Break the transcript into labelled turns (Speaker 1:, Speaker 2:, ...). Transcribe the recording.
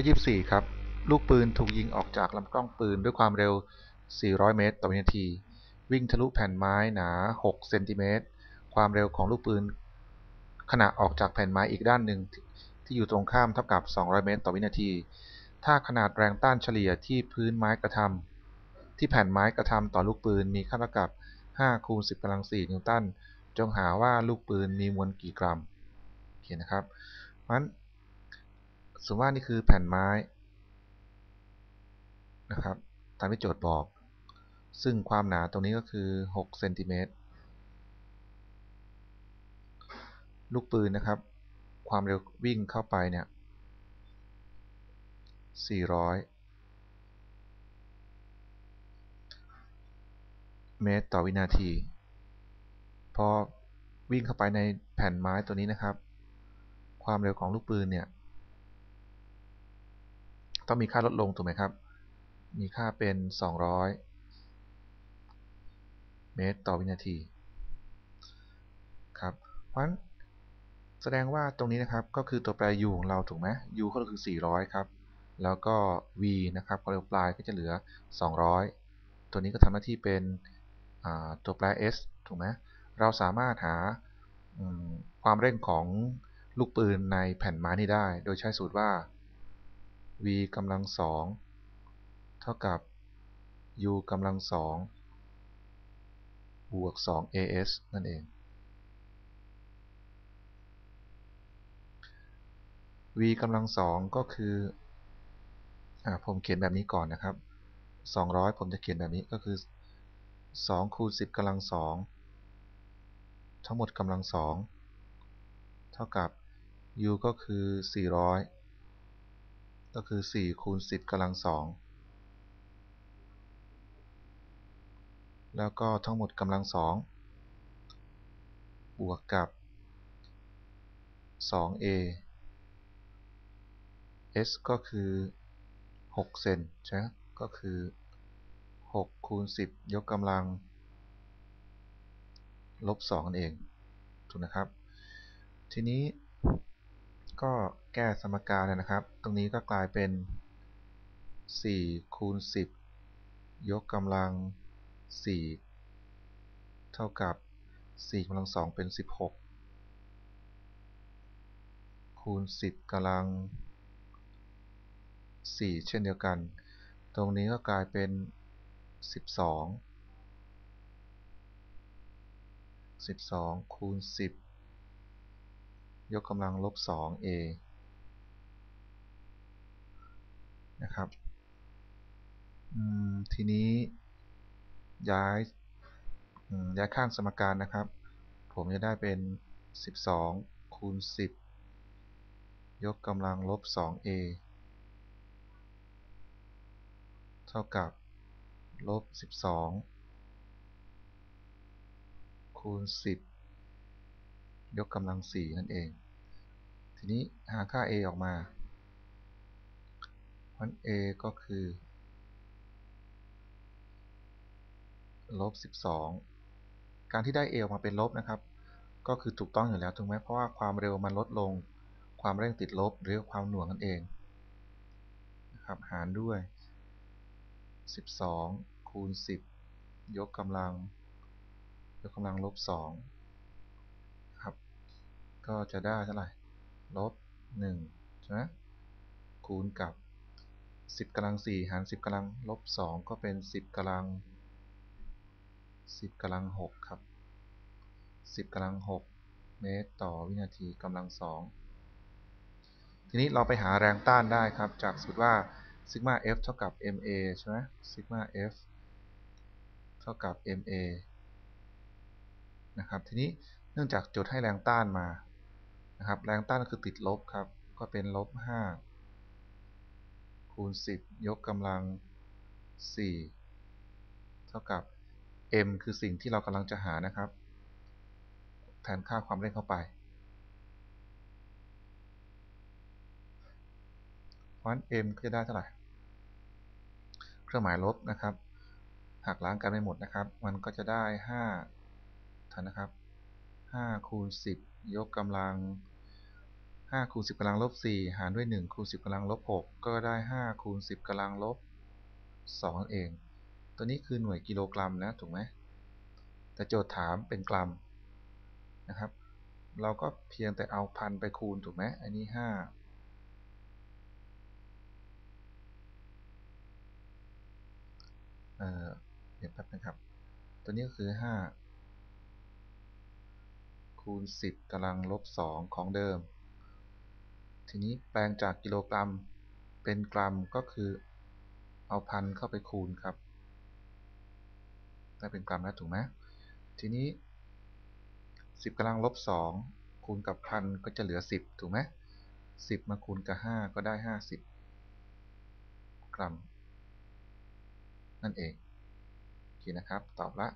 Speaker 1: ข้อ24 ครับ ลูกปืนถูกยิงออกจากลำกล้องปืนด้วยความเร็ว 400 เมตร ต่อวินาที วิ่งทะลุแผ่นไม้หนา 6 เซนติเมตร ความเร็วของลูกปืน ขณะออกจากแผ่นไม้อีกด้านหนึ่งที่อยู่ตรงข้ามเท่ากับ 200 เมตร ต่อวินาที ถ้าขนาดแรงต้านเฉลี่ยที่พื้นไม้กระทำที่แผ่นไม้กระทำต่อลูกปืนมีค่าเท่ากับ 5 คูณ 10กำลัง 4 นิวตัน จงหาว่าลูกปืนมีมวลกี่กรัมโอเคนะครับเพราะฉะนั้น สมมติว่านี่คือแผ่นไม้นะครับ ตามที่โจทย์บอก ซึ่งความหนาตรงนี้ก็คือ6เซนติเมตร ลูกปืนนะครับ ความเร็ววิ่งเข้าไปเนี่ย 400 เมตรต่อวินาที พอวิ่งเข้าไปในแผ่นไม้ตัวนี้นะครับ ความเร็วของลูกปืนเนี่ย ต้องมีค่าลดลงถูกไหมครับ มีค่าเป็น 200 เมตรต่อวินาทีครับเพราะฉะนั้นแสดงว่าตรงนี้นะครับก็คือตัวแปร u ของเราถูกไหม u ก็คือ 400 ครับ แล้วก็ v นะครับความเร็วปลายก็จะเหลือ 200 ตัวนี้ก็ทำหน้าที่เป็นตัวแปร s ถูกไหมเราสามารถหาความเร่งของลูกปืนในแผ่นไม้นี้ได้ โดยใช้สูตรว่า v กำลังสองเท่ากับ u กำลังสองบวก 2as นั่นเอง v กำลังสองก็คืออผมเขียนแบบนี้ก่อนนะครับ 200 ผมจะเขียนแบบนี้ก็คือ 2 คูณ 10กำลังสองทั้งหมดกำลังสองเท่ากับ u ก็คือ 400 ก็คือ 4 คูณ 10กำลังสองแล้วก็ทั้งหมดกำลังสองบวกกับ 2a s ก็คือ 6 เซนใช่ไหมก็คือ 6 คูณ 10 ยกกำลัง ลบ2นั่นเอง ถูกนะครับ ทีนี้ ก็แก้สมการนะครับ ตรงนี้ก็กลายเป็น4คูณ10 ยกกำลัง 4 เท่ากับ4กำลัง2เป็น 16 คูณ 10กำลัง 4 เช่นเดียวกัน ตรงนี้ก็กลายเป็น 12 12คูณ10 ยกกำลังลบ 2a นะครับทีนี้ย้ายย้ายข้างสมการนะครับ ผมจะได้เป็น 12 คูณ 10 ยกกำลังลบ 2a เท่ากับลบ 12 คูณ 10 ยกกำลัง4นั่นเอง ทีนี้หาค่า a ออกมาพัน a ก็คือลบ 12 การที่ได้ a ออกมาเป็นลบนะครับ ก็คือถูกต้องอยู่แล้วถูกไหมเพราะว่าความเร็วมันลดลง ความเร่งติดลบหรือความหน่วงนั่นเองนะครับหารด้วย 12 คูณ 10 ยกกำลัง ยกกำลังลบ 2 ก็จะได้เท่าไหร่ลบ1ใช่ไหมคูณกับ 10กำลัง4หาร 10กำลังลบ2ก็เป็น 10กำลัง 10กำลัง6ครับ 10กำลัง6เมตรต่อวินาทีกำลัง 2 ทีนี้เราไปหาแรงต้านได้ครับ จากสูตรว่าซิกมา f เท่ากับ ma ใช่ไหมซิกมา f เท่ากับ ma นะครับ ทีนี้เนื่องจากจุดให้แรงต้านมา นะครับ แรงต้านก็คือติดลบครับ ก็เป็นลบ5คูณ10ยกกำลัง4เท่ากับ m คือสิ่งที่เรากำลังจะหานะครับ แทนค่าความเร่งเข้าไปเพราะนั้น m ก็จะได้เท่าไหร่ เครื่องหมายลบนะครับ หักล้างกันไม่หมดนะครับ มันก็จะได้5ทันนะครับ5คูณ10 ยกกำลัง5คูณ10กำลังลบ4หารด้วย1คูณ10กำลังลบ6ก็ได้5คูณ10กำลังลบ2เอง ตัวนี้คือหน่วยกิโลกรัมนะถูกไหมแต่โจทย์ถามเป็นกรัมนะครับ เราก็เพียงแต่เอาพันไปคูณถูกไหมอันนี้5เอ่อเดี๋ยวแป๊บนะครับ ตัวนี้ก็คือ5 คูณ 10กำลังลบ 2 ของเดิม ทีนี้แปลงจากกิโลกรัมเป็นกรัมก็คือเอาพันเข้าไปคูณครับ ได้เป็นกรัมแล้วถูกไหมทีนี้ 10กำลังลบ 2 คูณกับพันก็จะเหลือ 10 ถูกไหม10 มาคูณกับ 5 ก็ได้ 50 กรัม นั่นเอง โอเคนะครับ ตอบละ